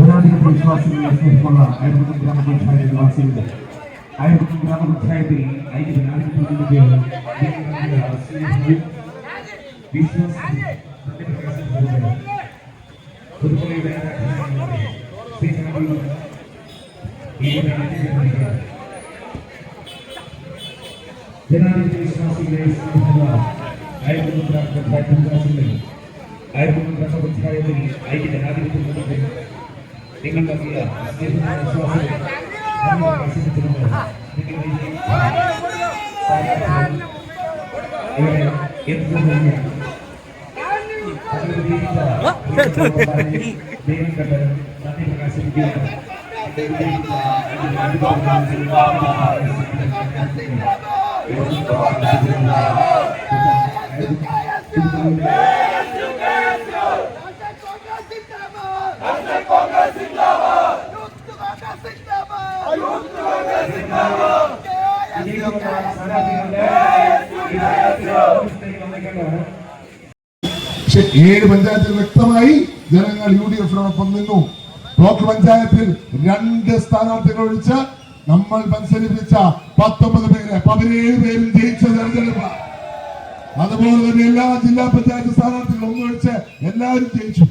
ಧನಾಧಿಪತಿ ವಿಶ್ವಾಸವನ್ನು ಸ್ಮರಿಸಿಕೊಳ್ಳ ಐದು ಗ್ರಾಮ ಪಂಚಾಯತಿ ನಿವಾಸಿಯಿಂದ dengan dia dengan Terima kasih. പക്ഷെ ഏഴ് പഞ്ചായത്തിൽ വ്യക്തമായി ജനങ്ങൾ യു ഡി എഫിനോടൊപ്പം നിന്നു. ബ്ലോക്ക് പഞ്ചായത്തിൽ രണ്ട് സ്ഥാനാർത്ഥികൾ ഒഴിച്ച് നമ്മൾ മത്സരിപ്പിച്ച പത്തൊമ്പത് പേര് പതിനേഴ് പേരും ജയിച്ച തെരഞ്ഞെടുപ്പ്. അതുപോലെ തന്നെ എല്ലാ ജില്ലാ പഞ്ചായത്ത് സ്ഥാനാർത്ഥികളും ഒന്നൊഴിച്ച് എല്ലാവരും ജയിച്ചു.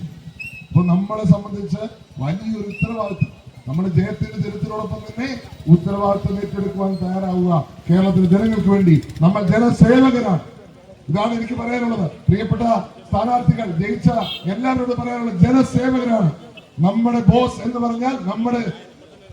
അപ്പൊ നമ്മളെ സംബന്ധിച്ച് വലിയൊരു ഉത്തരവാദിത്വം. നമ്മുടെ ജയത്തിന്റെ ജനത്തിനോടൊപ്പം തന്നെ ഉത്തരവാദിത്വം ഏറ്റെടുക്കുവാൻ തയ്യാറാവുക. കേരളത്തിലെ ജനങ്ങൾക്ക് വേണ്ടി നമ്മൾ ജനസേവകനാണ് ഇതാണ് എനിക്ക് പറയാനുള്ളത്. പ്രിയപ്പെട്ട സ്ഥാനാർത്ഥികൾ ജയിച്ച എല്ലാവരോടും പറയാനുള്ളത് ജനസേവകനാണ് നമ്മുടെ ബോസ് എന്ന് പറഞ്ഞാൽ നമ്മുടെ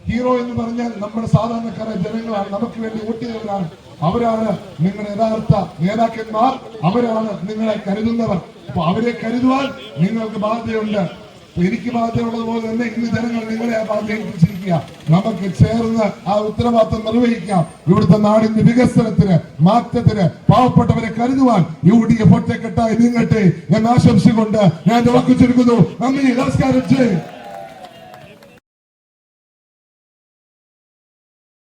ഹീറോ എന്ന് പറഞ്ഞാൽ നമ്മുടെ സാധാരണക്കാരായ ജനങ്ങളാണ്. നമുക്ക് വേണ്ടി വോട്ട് ചെയ്തവരാണ്. അവരാണ് നിങ്ങളുടെ യഥാർത്ഥ നേതാക്കന്മാർ. അവരാണ് നിങ്ങളെ കരുതുന്നവർ. അപ്പൊ അവരെ കരുതുവാൻ നിങ്ങൾക്ക് ബാധ്യതയുണ്ട്. എനിക്ക് ബാധ്യതയുള്ളതുപോലെ തന്നെ ഇന്ന് ജനങ്ങൾ നിങ്ങളെ ആ ബാധ്യത ഏൽപ്പിച്ചിരിക്കുക നമുക്ക് ചേർന്ന് ആ ഉത്തരവാദിത്വം നിർവഹിക്കാം. ഇവിടുത്തെ നാടിന്റെ വികസനത്തിന് മാറ്റത്തിന് പാവപ്പെട്ടവരെ കരുതുവാൻ യു ഡി എഫ് ഒറ്റക്കെട്ടായി നീങ്ങട്ടെ എന്ന് ആശംസിച്ചുകൊണ്ട് ഞാൻ വാക്കു ചുരുക്കുന്നു നന്ദി നമസ്കാരം ചെയ്യും